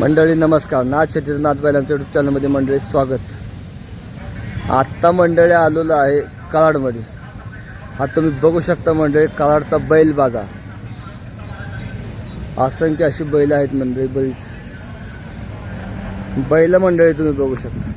मंडळी नमस्कार. नाथ शेतीज नाथ बैलांचं युट्यूब चॅनलमध्ये मंडळी स्वागत. आत्ता मंडळी आलेलो आहे कराडमध्ये हा तुम्ही बघू शकता मंडळी कराडचा बैल बाजार. असंख्य अशी बैल आहेत मंडळी बरीच. बैल मंडळी तुम्ही बघू शकता.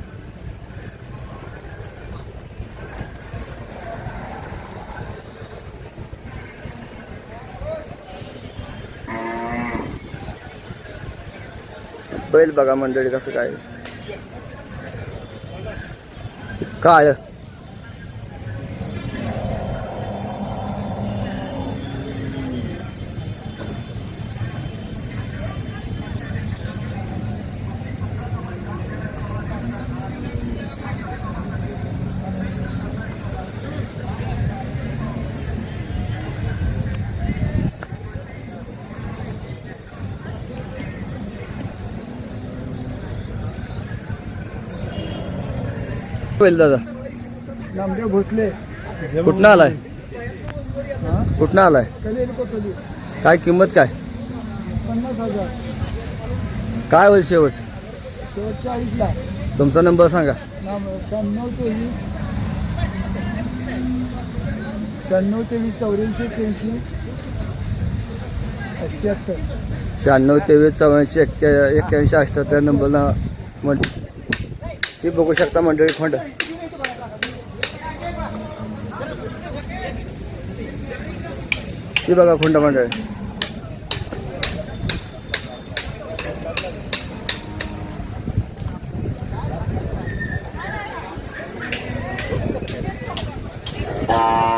बैल बघा मंडळी कसं काय. काळ. बैल दादा. नामदेव भोसले. कुठनं आलाय? कुठनं आलाय? काय किंमत काय? पन्नास हजार. काय होईल शेवट? शेवट चाळीसला तुमचा नंबर सांगा. शहाण्णव तेवीस. शहाण्णव तेवीस चौऱ्याऐंशी एक्क्याऐंशी. अठ्ठ्याहत्तर शहाण्णव तेवीस चौऱ्याऐंशी एक्क्या एक्क्याऐंशी अठ्ठ्याहत्तर नंबरला म्हण हे बघू शकता मंडळी फंड ही बघा खुंड मंडळी.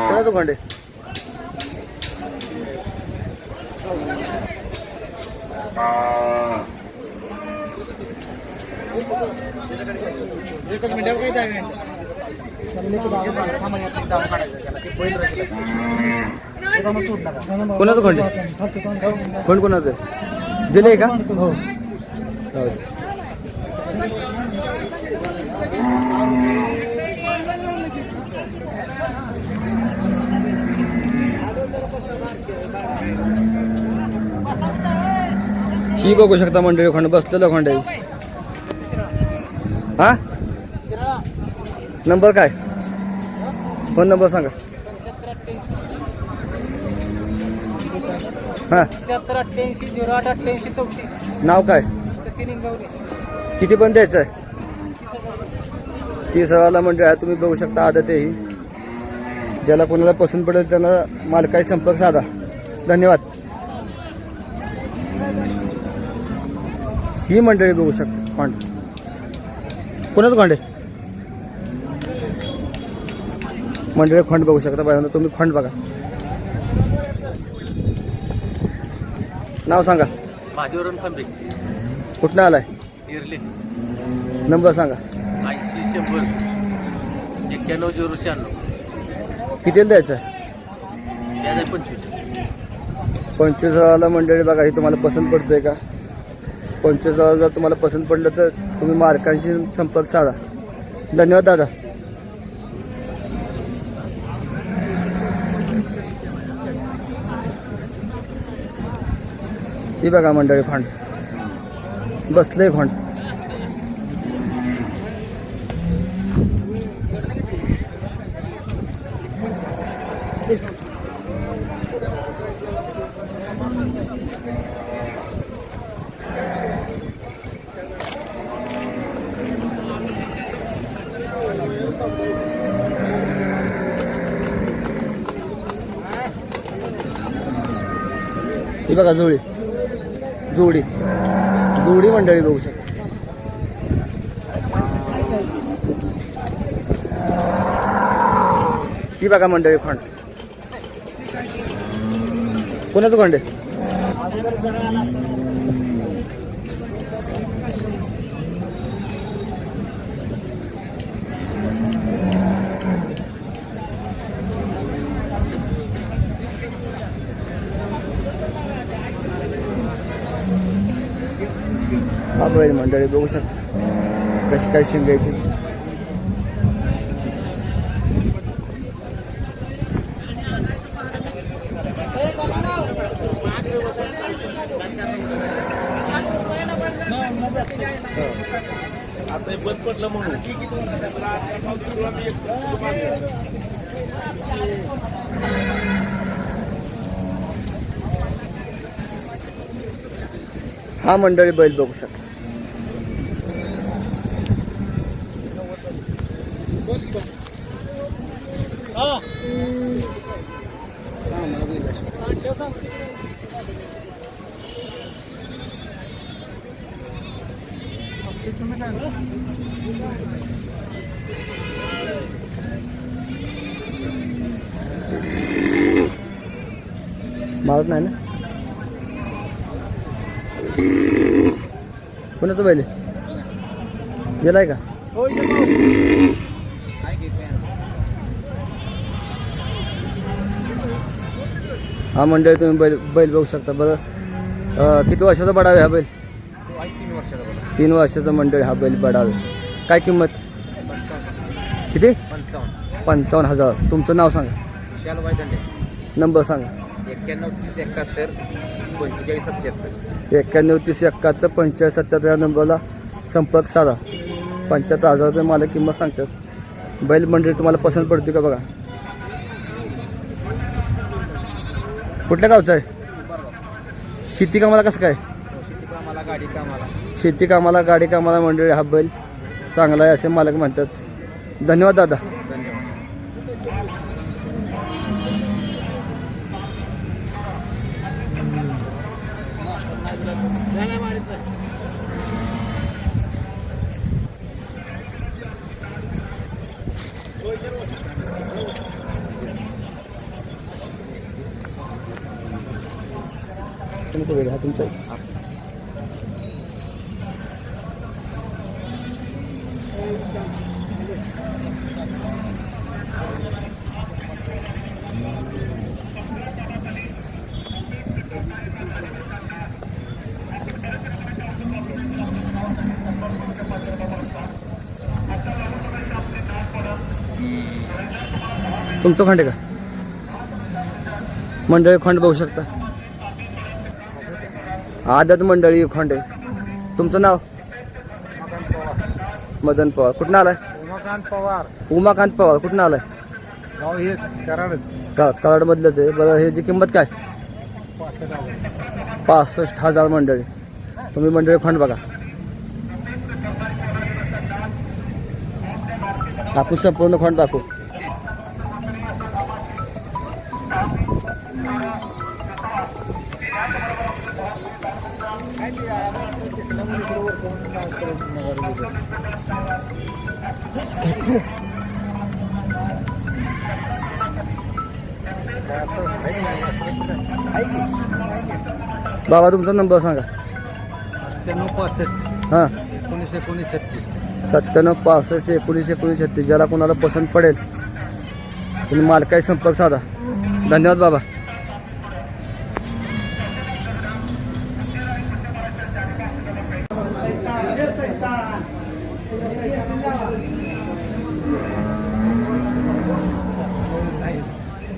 कोणाचं खोंड कोणाचं खोंड आहे? कोण कोणाचं आहे? का हो ही बघू शकता मंडळी खोंड बसलेलं खोंड आहे हा नंबर काय फोन नंबर सांगा. हा. पंच्याहत्तर अठ्ठ्याऐंशी झिरो आठ अठ्ठ्याऐंशी चौतीस. नाव काय? सचिन इंगवले किती पण द्यायचं आहे. तीस हजारला मंडळ आहे तुम्ही बघू शकता आदत आहे ही. ज्याला कोणाला पसंत पडेल त्यांना मालकाशी संपर्क साधा. धन्यवाद. ही मंडळी बघू शकता. खोंड कोणाचं आहे मंडळी खोंड बघू शकता पहिल्यांदा तुम्ही खोंड बघा. नाव सांगा. महादेवरण फांबे. कुठनं आलाय? इरले. नंबर सांगा. ऐंशी शंभर. एक्क्याण्णव झिरो शहाण्णव. कितीला द्यायचं? पंचवीस. पंचवीस हजाराला मंडळी बघा ही तुम्हाला पसंत पडतंय का? पंचवीस हजार जर तुम्हाला पसंत पडलं तर तुम्ही मार्कांशी संपर्क साधा. धन्यवाद दादा. ही बघा मंडळी खोंड. बसले खोंड. ही बघा जुळी. जोडी. जोडी मंडळी बघू शकता. ही बघा मंडळी खंड. कोणाचं खंड आहे? हा बैल मंडळी बघू शकता. कशी काय शिंग आहे हा मंडळी बैल बघू शकता. कोणाचं बैल आहे? गेलाय का? हा मंडळी तुम्ही बैल बैल बघू शकता. बरं किती वर्षाचा बडावे हा बैल? तीन वर्षाचा मंडळी हा बैल बडावे काय किंमत? किती? पंचावन्न पंचावन्न हजार. तुमचं नाव सांगा. विशाल वायदंडे. नंबर सांगा. एक्क्याण्णव तीस एकाहत्तर पंचेचाळीस सत्याहत्तर. एक्क्याण्णव तीस एक्काहत्तर पंचेचाळीस सत्याहत्तर या नंबरला संपर्क साधा. पंच्याहत्तर हजार रुपये मला किंमत सांगतात. बैल मंडळी तुम्हाला पसंत पडते का बघा? कुठल्या गावचं आहे? शेती कामाला कसं काय? शेती कामाला गाडी कामाला मंडळी हा बैल चांगला आहे असे मालक म्हणतात. धन्यवाद दादा. तुमचं हा तुमचा. तुमचं खंड आहे का? मंडळी खंड बघू शकता. आदत मंडळी खंड. आहे तुमचं नाव? मदन पवार. कुठं आलाय? उमाकांत पवार. उमाकांत पवार. कुठं आलाय? गाव हेच कराड का कराडमधलंच आहे. बरं ह्याची किंमत काय? पासष्ट हजार मंडळी. तुम्ही मंडळी खंड बघा. दाखवू संपूर्ण खंड दाखवू. बाबा तुमचा नंबर सांगा. सत्त्याण्णव पासष्ट. हां. एकोणीस एकोणीस छत्तीस. सत्त्याण्णव पासष्ट एकोणीस एकोणीस छत्तीस. ज्याला कोणाला पसंत पडेल तुम्ही मालकाशी संपर्क साधा. धन्यवाद बाबा.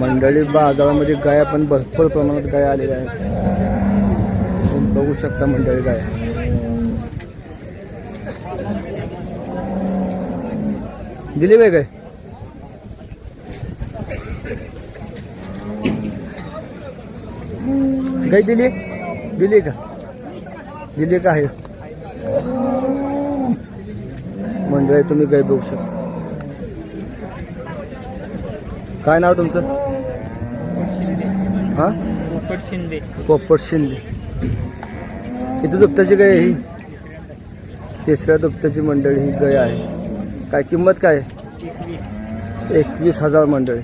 मंडळी बाजारामध्ये गाया पण भरपूर प्रमाणात गाया आलेल्या आहेत. तुम्ही बघू शकता मंडळी गाया. दिली बाई काय? गाय दिली दिली का? दिली का आहे. मंडळी तुम्ही गाय बघू शकता. काय नाव तुमचं? हा? पोपट शिंदे. पोपट शिंदे. किती दुपट्याची गाय ही. तिसऱ्या दुपट्याची मंडळी ही गाय आहे. काय किंमत काय? एकवीस. हजार मंडळी.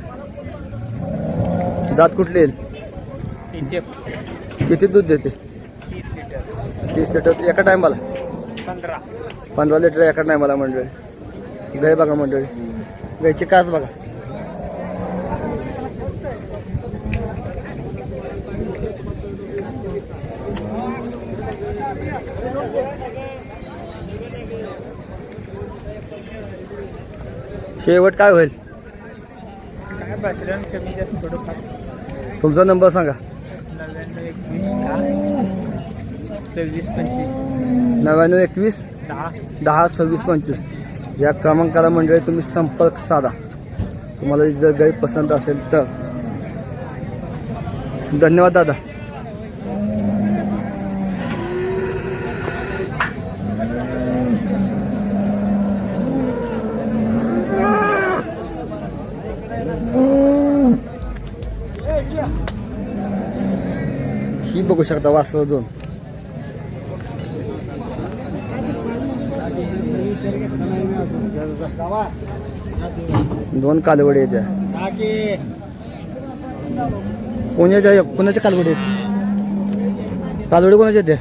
जात कुठली येईल? किती दूध देते? तीस लिटर. तीस लिटर. एका टायमाला? पंधरा. पंधरा लिटर एका टायमाला मंडळी. गाय बघा मंडळी. गायची कास बघा. शेवट काय होईल? तुमचा नंबर सांगा. सव्वीस पंचवीस. नव्याण्णव एकवीस दहा. सव्वीस पंचवीस. या क्रमांकाला मंडळी तुम्ही संपर्क साधा. तुम्हाला जर गाई पसंत असेल तर. धन्यवाद दादा. ही बघू शकता वासव दोन. दोन कालवडी येत्या कोणाच्या कोणाच्या कालवडी आहेत? कालवडी कोणाच्या येत्या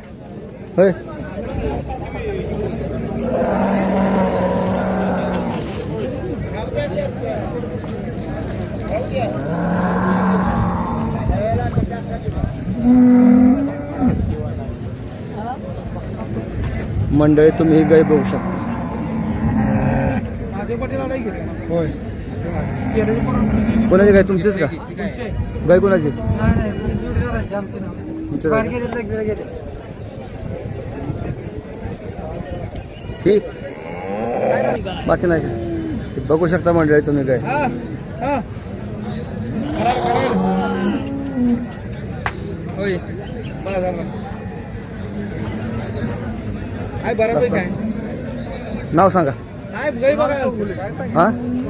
होय. मंडळी तुम्ही गाय बघू शकता. होय. कोणाची गाय तुमचीच का? गाय कोणाची? तुमच्या ही. बाकी नाही का? बघू शकता मंडळी तुम्ही काय. काय काय? नाव सांगा. काय गाई बघा. चौगुले हा?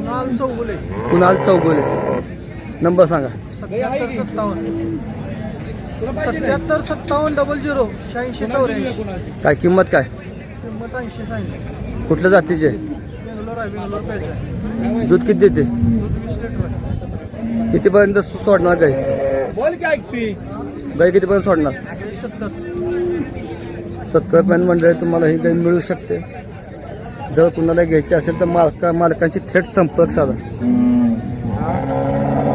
कुणाल चौगुले. कुणाल चौगुले. नंबर सांगा. सत्याहत्तर सत्तावन्न. सत्याहत्तर सत्तावन्न डबल झिरो शहाऐंशी चौऱ्याऐंशी. काय किंमत काय? किंमत ऐंशी सांगितली. कुठल्या जातीचे? बेंगलोर आहे बेंगलोर प्यायचं आहे दूध किती देते? दूध वीस लिटर आहे. कितीपर्यंत सोडणार ऐकते गाय कितीपर्यंत सोडणार? सत्तर. सत्तर पर्यंत मंडळी तुम्हाला ही गाय मिळू शकते. जर कुणाला घ्यायची असेल तर मालका मालकांची थेट संपर्क साधा.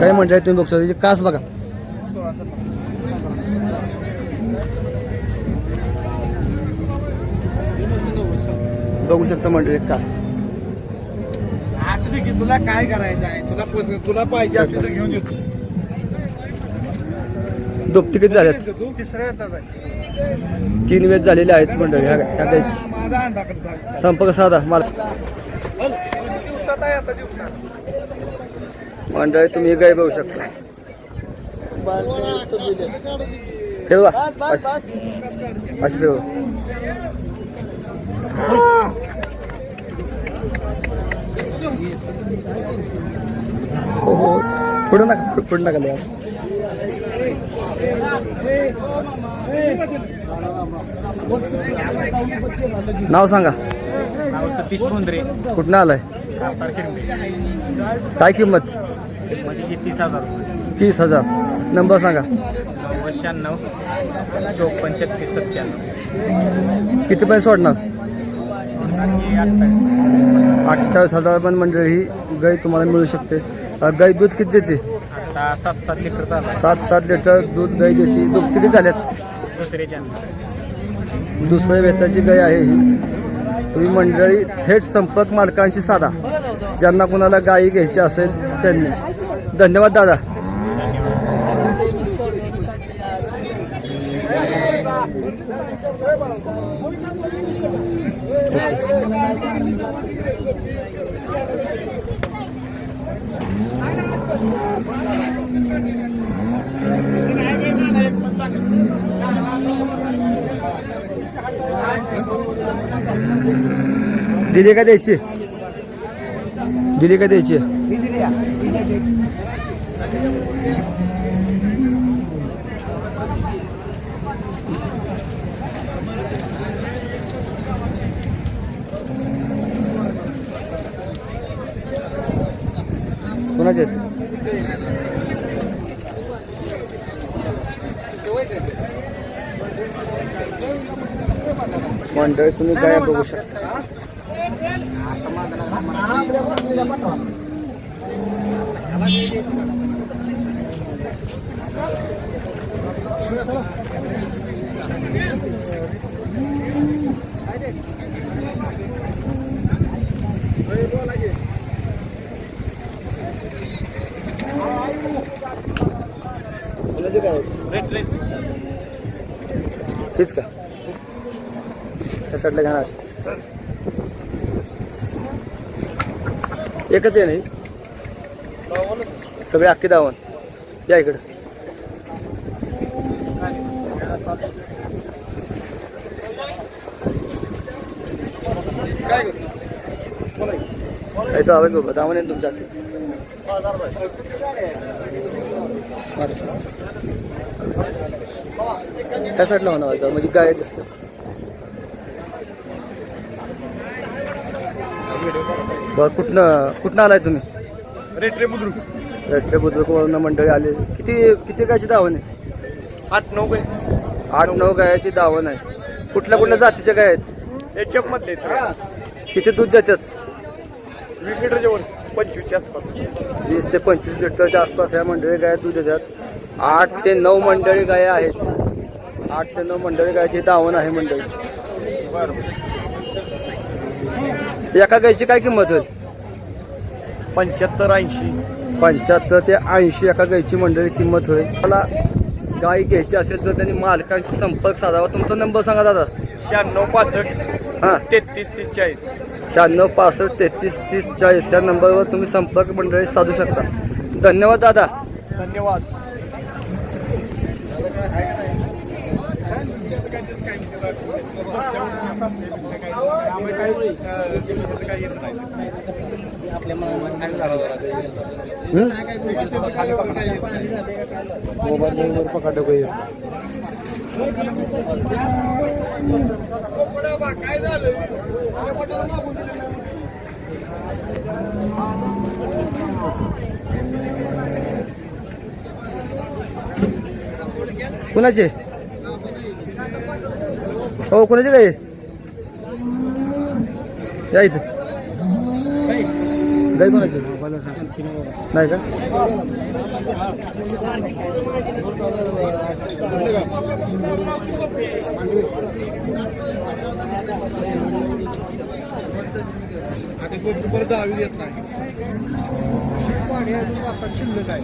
काही मंडळी तुम्ही बघू शकता कास बघा. बघू शकता मंडळी कास. असू दे की तुला काय करायचं आहे? तुला तुला पाहिजे असली तर घेऊन येतो. किती झाल्यात? तिसऱ्या येतात तीन वेळेस झालेले आहेत मंडळी ह्या ह्या गायची संपर्क साधा मला मंडळी तुम्ही ही गाय बघू शकता. फिरवा. अशी अशी फिरवा. हो हो. पुढं नका पुढं- पुढं नका लय. नाव सांगा. नाव सतीश बोंद्रे कुठनं आलाय? काय किंमत? तीस हजार तीस हजार. नंबर सांगा. शहाण्णव चोपन्न छत्तीस सत्त्याण्णव. किती पैसे सोडणार अठ्ठावीस हजार पण मंडळी ही गाय तुम्हाला मिळू शकते. गाय दूध किती देते? आता सात सात लिटर चालू आहे. सात सात लिटर दूध गाय देते दूध किती झाल्यात दुसऱ्याच्या दुसऱ्या वेताची गाय आहे ही. तुम्ही मंडळी थेट संपर्क मालकांशी साधा. ज्यांना कोणाला गायी घ्यायची असेल त्यांनी. धन्यवाद दादा. दिली का द्यायची? दिली का द्यायची? कुणाचे आहेत मंडळ तुम्ही काय बघू शकता हेच का? त्या साईडला घाणार एकच आहे नाही? सगळे अख्खी दावण. या इकडं. काय तर आवाज बघा दावण आहे तुमच्या त्या साईडला होणार म्हणजे गाय दिसतं. बरं कुठनं कुठनं आलाय तुम्ही? रेट रे बुद्रुक. रेट्रे बुद्रुकवरून मंडळी आले. किती किती गायची दावण आहे? आठ नऊ काय आठ नऊ गायाची दावण आहे. कुठल्या कुठल्या जातीच्या गाय आहेत? एच एफ मधले किती दूध देतात? वीस लिटरच्या वर पंचवीसच्या आसपास. वीस ते पंचवीस लिटरच्या आसपास या मंडळी गाय दूध देतात. आठ ते नऊ मंडळी गाय आहेत. आठ ते नऊ मंडळी गायची दावण आहे मंडळी. एका गायची काय किंमत होईल? पंच्याहत्तर ऐंशी. पंच्याहत्तर ते ऐंशी एका गायची मंडळी किंमत होईल. मला गाय घ्यायची असेल तर त्यांनी मालकांशी संपर्क साधावा. तुमचा नंबर सांगा दादा. शहाण्णव पासष्ट हां. तेहतीस तीस चाळीस. शहाण्णव पासष्ट तेहतीस तीस चाळीस या नंबरवर तुम्ही संपर्क मंडळी साधू शकता. धन्यवाद दादा. धन्यवाद. मोबाईल पकडतो काही कुणाचे? हो कुणाचे काय? या इथं. गाय कोणाचे? नाही का? येत नाही पाणी आता शिल्लक आहे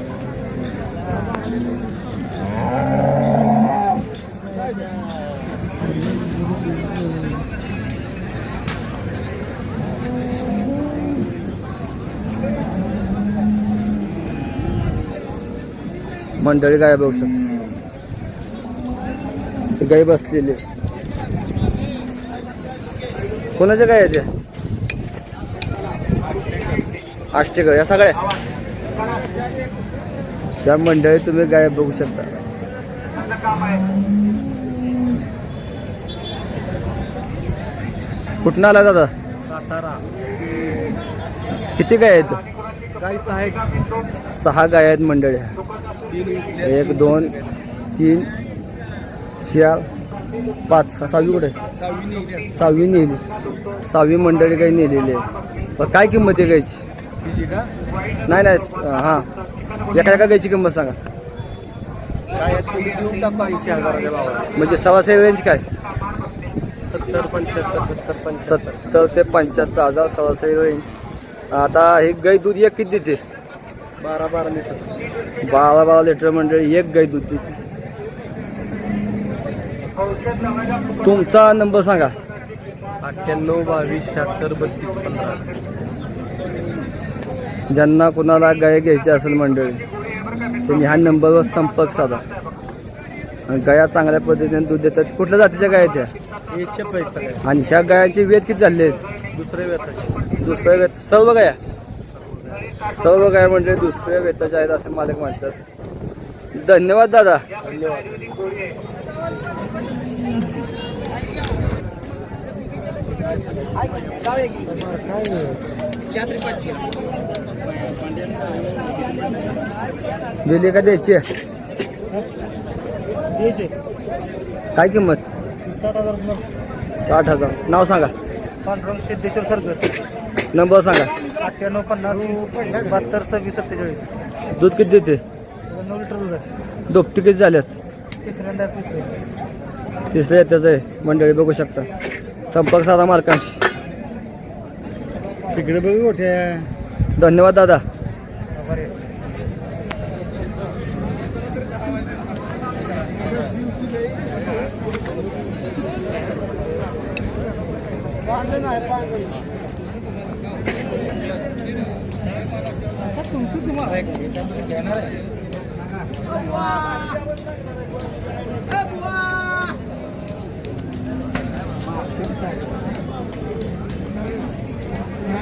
मंडळी गाय बघू शकतो गाय बसलेली. कोणाच्या गाय आहेत या? आष्टे गाय या सगळ्या? त्या मंडळी तुम्ही गाय बघू शकता. कुठनं आला दादा? सातारा. किती गाय आहेत. सहा गाय आहेत मंडळी. एक दोन तीन चार पाच. सहावी कुठे? आहे? सहावी नेली. सहावी मंडळी काही नेलेली आहे. काय किंमत आहे गायची नाही नाही हां. एका एका गायची किंमत सांगा? म्हणजे सव्वाशे रेंज काय? सत्तर पंच्याहत्तर सत्तर पंच्याहत्तर सत्तर ते पंच्याहत्तर हजार सव्वाशे रेंज आता हे गाय दूध एक किती देते? बारा बारा लिटर. बारा बारा लिटर मंडळी एक गाय दूध देते. तुमचा नंबर सांगा. अठ्ठ्याण्णव बावीस शहात्तर बत्तीस पंधरा. ज्यांना कोणाला गाय घ्यायची असेल मंडळी त्यांनी ह्या नंबरवर संपर्क साधा. आणि गाया चांगल्या पद्धतीने दूध देतात. कुठल्या जातीच्या गाय आहेत त्या आणि ह्या गायांचे वेद किती झाले आहेत? दुसरे वेताचे. दुसऱ्या वेत सर्व गाया? सर्व गाय म्हणजे दुसऱ्या वेताच्या आहेत असे मालक म्हणतात. धन्यवाद दादा. धन्यवाद दिली का द्यायची? काय किंमत? साठ हजार नाव सांगा. नंबर सांगा. अठ्ठ्याण्णव पन्नास बहात्तर सव्वीस सत्तेचाळीस. दूध किती देते? नऊ लिटर दूध आहे. दुपटी किती झाल्यात? तिसऱ्यांदा तिसरे तिसऱ्या येत्याचं आहे. मंडळी बघू शकता. संपर्क साधा मालकांशी. तिकडे बघू मोठ्या. धन्यवाद दादा.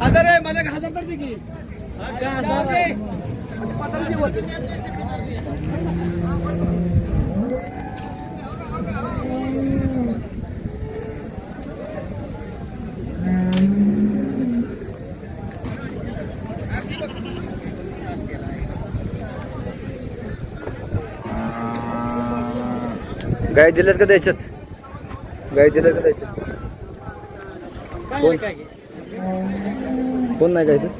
हजार आहे मला हजार तर की गाय दिल्यात का द्यायच्यात गाय दिल्यात का द्यायच्यात कोण कोण नाही काय ते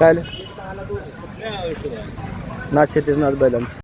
काय नाच शेतीच नाच बैलांचं.